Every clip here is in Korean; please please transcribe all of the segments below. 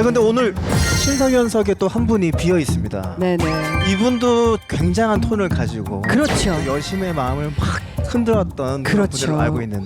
자 근데 오늘 신상현석에 또 한 분이 비어 있습니다. 네네. 이분도 굉장한 톤을 가지고 그렇죠. 또 여심의 마음을 막 흔들었던 그런 그렇죠. 분들로 알고 있는데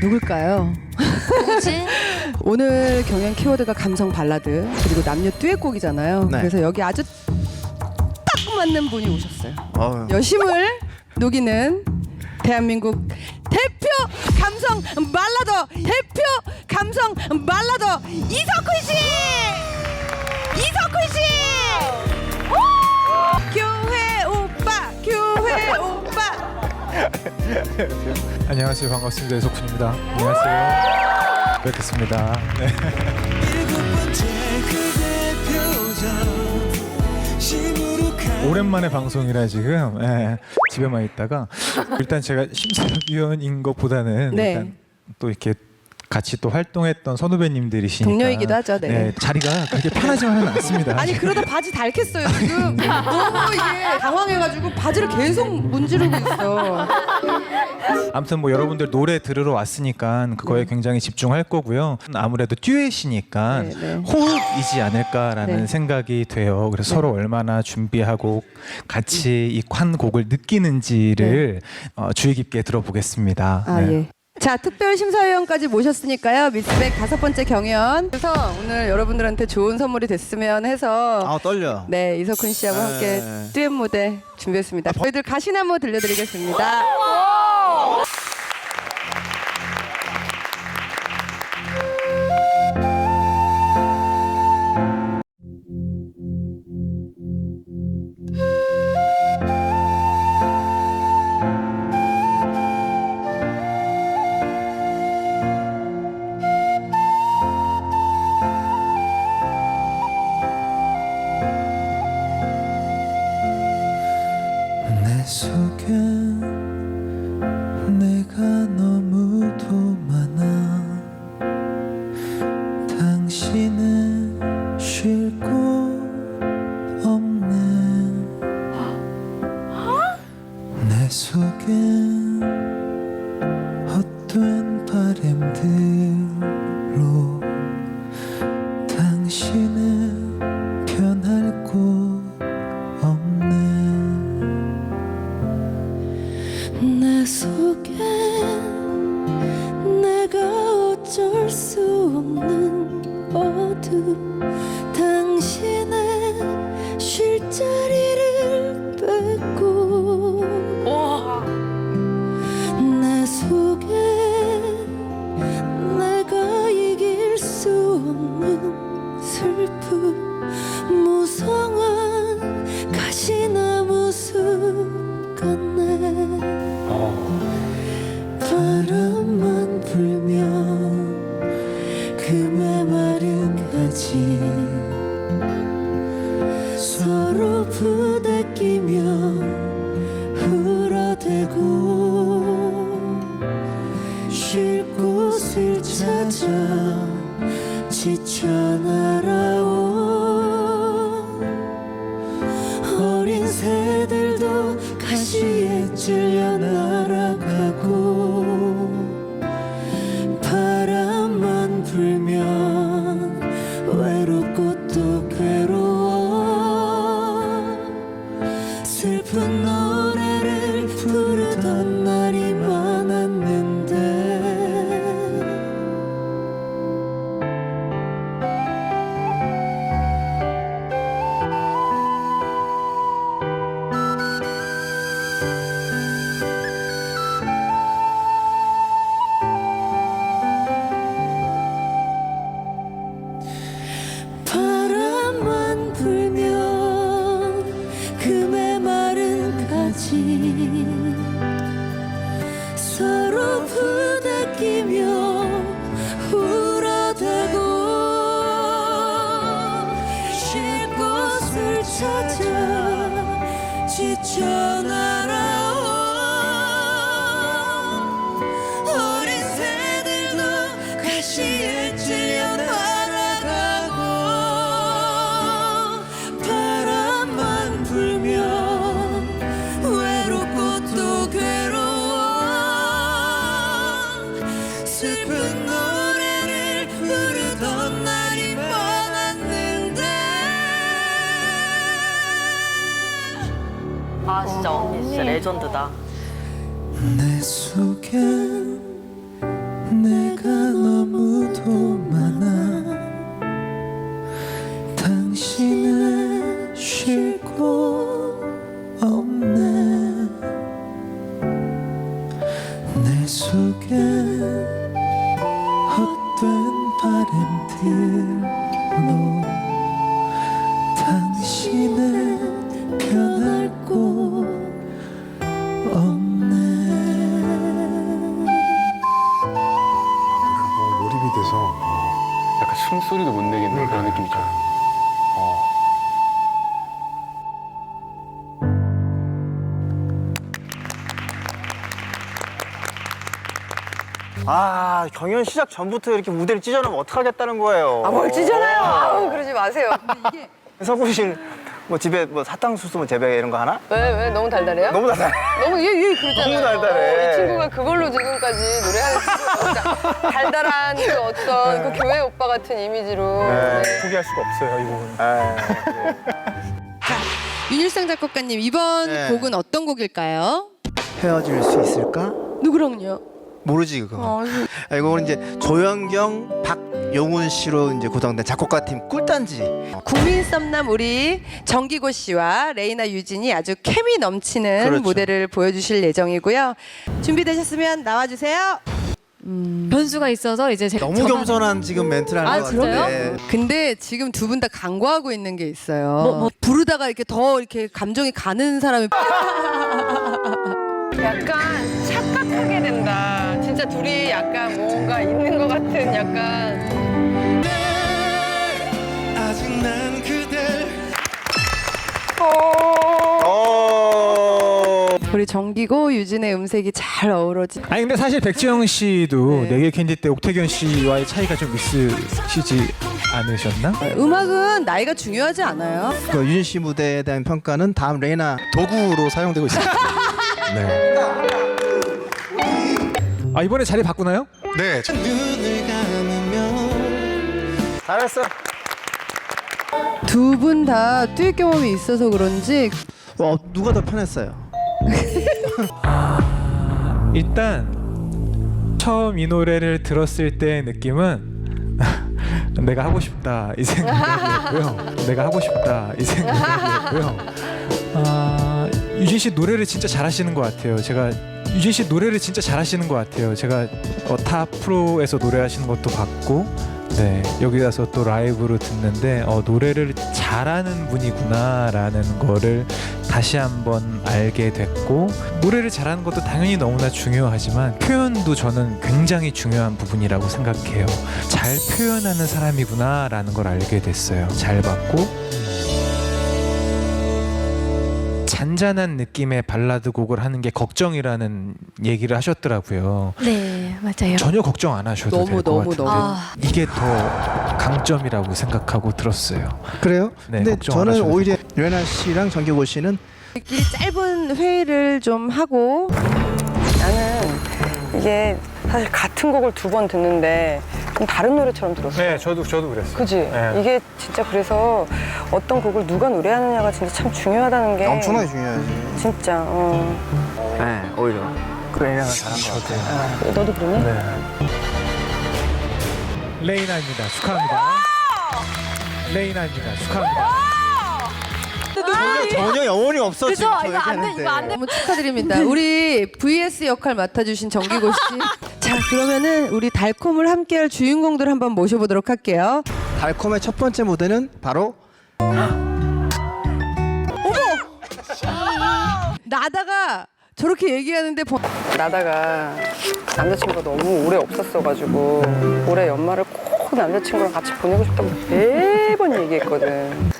누굴까요? 오늘 경연 키워드가 감성 발라드 그리고 남녀 듀엣곡이잖아요. 네. 그래서 여기 아주 딱 맞는 분이 오셨어요. 어휴, 여심을 녹이는 대한민국 대표 감성 발라더 대표 감성 발라더 이석훈 씨! 이석훈 씨! 우! 교회 오빠, 교회 오빠. 안녕하세요 반갑습니다 이석훈입니다 안녕하세요 뵙겠습니다 네. 오랜만에 방송이라 지금 예, 집에만 있다가 일단 제가 심사위원인 것보다는 네. 일단 또 이렇게 같이 또 활동했던 선후배님들이시니까 동료이기도 하죠, 네. 자리가 그렇게 편하지만은 않습니다. 아니 그러다 바지 닳겠어요 지금. 너무 이게 당황해가지고 바지를 계속 문지르고 있어 아무튼 뭐 여러분들 노래 들으러 왔으니까 그거에 굉장히 집중할 거고요. 아무래도 듀엣이니까 네, 네. 호흡이지 않을까라는 네. 생각이 돼요. 그래서 서로 얼마나 준비하고 같이 이 한 곡을 느끼는지를 어, 주의 깊게 들어보겠습니다. 아 네. 예. 자 특별 심사위원까지 모셨으니까요 미스백 다섯 번째 경연 그래서 오늘 여러분들한테 좋은 선물이 됐으면 해서 아 떨려. 네 이석훈 씨하고 네. 함께 듀엣 무대 준비했습니다 저희들 가시나무 들려드리겠습니다 쉴곳 쉴 곳을 찾아 지쳐 날아온 지쳐 날아온 어린 새들도 가시에 찔려 날아가고 바람만 불면 외롭고 또 괴로워 슬픈 노 진짜 언니 진짜 레전드다. 내 속엔 내가 너무도 많아. 당신은 쉴곳 숨소리도 못 내겠는 그런 느낌 있잖아. 어. 아 경연 시작 전부터 이렇게 무대를 찢어놓으면 어떡하겠다는 거예요. 아, 뭘 찢어놔요. 아우, 그러지 마세요. 서구신 뭐 집에 뭐 사탕수수 뭐 재배 이런 거 하나? 왜, 왜? 너무 달달해요? 너무 달달해. 너무 얘, 얘 그러잖아요. 너무 달달해. 이 친구가 그걸로 지금까지 노래하는 친구가 달달한 그 어떤 그 교회 오빠 같은 이미지로. 네. 네. 포기할 수가 없어요 이 부분. 아, 윤일상 작곡가님 이번 네. 곡은 어떤 곡일까요? 헤어질 수 있을까? 누구랑요? 모르지 그거. 어, 아, 이거는 이제 조영경, 박 용훈 씨로 이제 구성된 작곡가 팀 꿀단지. 국민 썸남 우리 정기고 씨와 레이나 유진이 아주 케미 넘치는 그렇죠. 무대를 보여주실 예정이고요. 준비되셨으면 나와주세요. 변수가 있어서 이제 제가 너무 겸손한 지금 멘트를 하는 아, 것 진짜요? 같은데. 근데 지금 두 분 다 간과하고 있는 게 있어요. 뭐, 뭐. 부르다가 이렇게 더 이렇게 감정이 가는 사람이 약간 착각하게 된다. 진짜 둘이 약간 뭔가 있는 것 같은 약간. 어. 우리 정기고 유진의 음색이 잘 어우러지. 아니 근데 사실 백지영 씨도 네. 네개 캔디 때 옥태견 씨와의 차이가 좀 있으시지 않으셨나? 음악은 나이가 중요하지 않아요. 그 유진 씨 무대에 대한 평가는 다음 레이나 도구로 사용되고 있습니다. 네. 아 이번에 자리 바꾸나요? 네, 잘했어. 두 분다 듀엣 경험이 있어서 그런지 어, 누가 더 편했어요? 일단 처음 이 노래를 들었을 때의 느낌은 내가 하고 싶다 이 생각이었고요. 내가 하고 싶다 이 생각이었고요. 아, 유진 씨 노래를 진짜 잘하시는 것 같아요. 제가 유진 씨 노래를 진짜 잘하시는 것 같아요. 제가 어, 타 프로에서 노래하시는 것도 봤고, 네 여기 가서 또 라이브로 듣는데 어, 노래를 잘하는 분이구나라는 거를 다시 한번 알게 됐고 노래를 잘하는 것도 당연히 너무나 중요하지만 표현도 저는 굉장히 중요한 부분이라고 생각해요. 잘 표현하는 사람이구나라는 걸 알게 됐어요. 잘 봤고 잔잔한 느낌의 발라드 곡을 하는 게 걱정이라는 얘기를 하셨더라고요. 네 맞아요. 전혀 걱정 안 하셔도 너무, 될 것 너무, 같은데 너무. 아 이게 더 강점이라고 생각하고 들었어요. 그래요? 네, 근데 걱정 안 저는 하셔도 오히려 레나 씨랑 정규고 씨는 우리끼리 짧은 회의를 좀 하고 나는 이게 사실 같은 곡을 두 번 듣는데 좀 다른 노래처럼 들었어. 네, 저도 저도 그랬어요. 그지? 네. 이게 진짜 그래서 어떤 곡을 누가 노래하느냐가 진짜 참 중요하다는 게 엄청나게 중요하지. 진짜 어. 네, 오히려 그 레나가 잘한 것 같아요. 너도 그러니? 네. 레이나입니다. 축하합니다. 레이나입니다. 축하합니다. 전혀, 전혀 영혼이 없어 그죠? 지금 저 이거 안 돼, 얘기하는데. 이거 안 돼. 너무 축하드립니다. 우리 VS 역할 맡아주신 정기고 씨. 자 그러면은 우리 달콤을 함께할 주인공들 한번 모셔보도록 할게요. 달콤의 첫 번째 무대는 바로 나다가 저렇게 얘기하는데 번- 나다가 남자친구가 너무 오래 없었어가지고 올해 연말을 꼭 남자친구랑 같이 보내고 싶다고 매번 얘기했거든.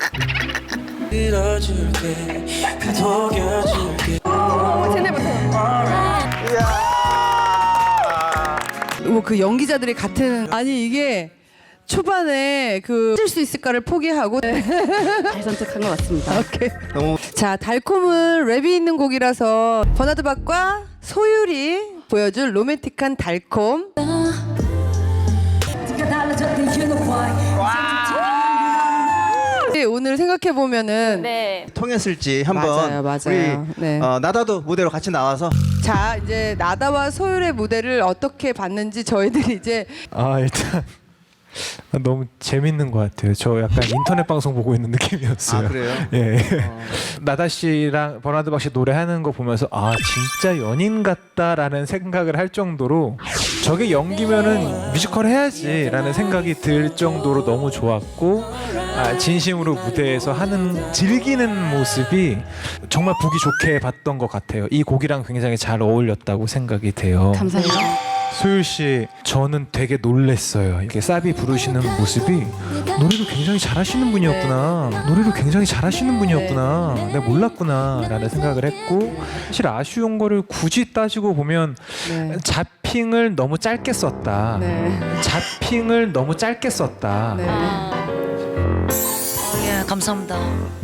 들어줄게 다독여줄게 뭐 그 연기자들이 같은 아니 이게 초반에 그찔수 있을까를 포기하고 잘 선택한 것 같습니다. 오케이. 너무 자 달콤은 랩이 있는 곡이라서 버나드 박과 소율이 보여줄 로맨틱한 달콤. 네, 오늘 오늘 생각해 보면은 네. 통했을지 한번 맞아요, 맞아요. 우리 네. 어, 나다도 무대로 같이 나와서 자 이제 나다와 소율의 무대를 어떻게 봤는지 저희들이 이제 아 일단 너무 재밌는 것 같아요. 저 약간 인터넷 방송 보고 있는 느낌이었어요. 아 그래요? 예. 어. 나다 씨랑 버나드 박씨 노래하는 거 보면서 아 진짜 연인 같다라는 생각을 할 정도로 저게 연기면은 뮤지컬 해야지라는 생각이 들 정도로 너무 좋았고 아, 진심으로 무대에서 하는 즐기는 모습이 정말 보기 좋게 봤던 것 같아요. 이 곡이랑 굉장히 잘 어울렸다고 생각이 돼요. 감사합니다. 소율 씨, 저는 되게 놀랬어요. 이렇게 사비 부르시는 모습이 노래를 굉장히 잘하시는 분이었구나. 노래를 굉장히 잘하시는 분이었구나. 내가 몰랐구나라는 생각을 했고 사실 아쉬운 거를 굳이 따지고 보면 네. 자핑을 너무 짧게 썼다. 네. 자핑을 너무 짧게 썼다. 네. 예 감사합니다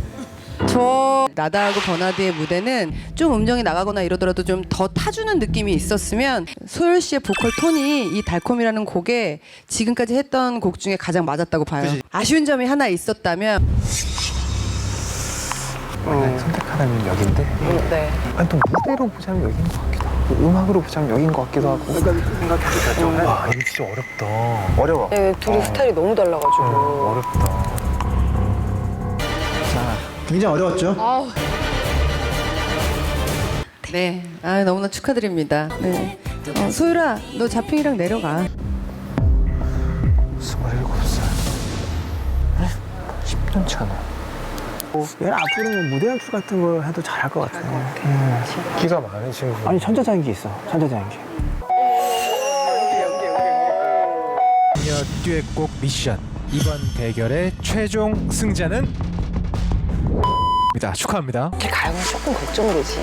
저 나다하고 버나드의 무대는 좀 음정이 나가거나 이러더라도 좀 더 타주는 느낌이 있었으면 소율 씨의 보컬 톤이 이 달콤이라는 곡에 지금까지 했던 곡 중에 가장 맞았다고 봐요. 그치. 아쉬운 점이 하나 있었다면 선택하라면 여긴데 네. 아니 또 무대로 보자면 여긴 것 같기도 하고 음악으로 보자면 여긴 것 같기도 하고 와 이거 진짜 어렵다 어려워 네, 둘이 스타일이 너무 달라가지고. 어렵다 굉장히 어려웠죠? 네, 아 너무나 축하드립니다. 네. 어, 소율아, 너 자핑이랑 내려가. 27살 10년 차네 얘는 앞으로는 무대 연출 같은 걸 해도 잘할 것 같아. 기가 많으신 분 아니 천자장기 있어. 천자장기. 듀엣곡 미션 이번 대결의 최종 승자는 입니다. 축하합니다. 가면 조금 걱정되지.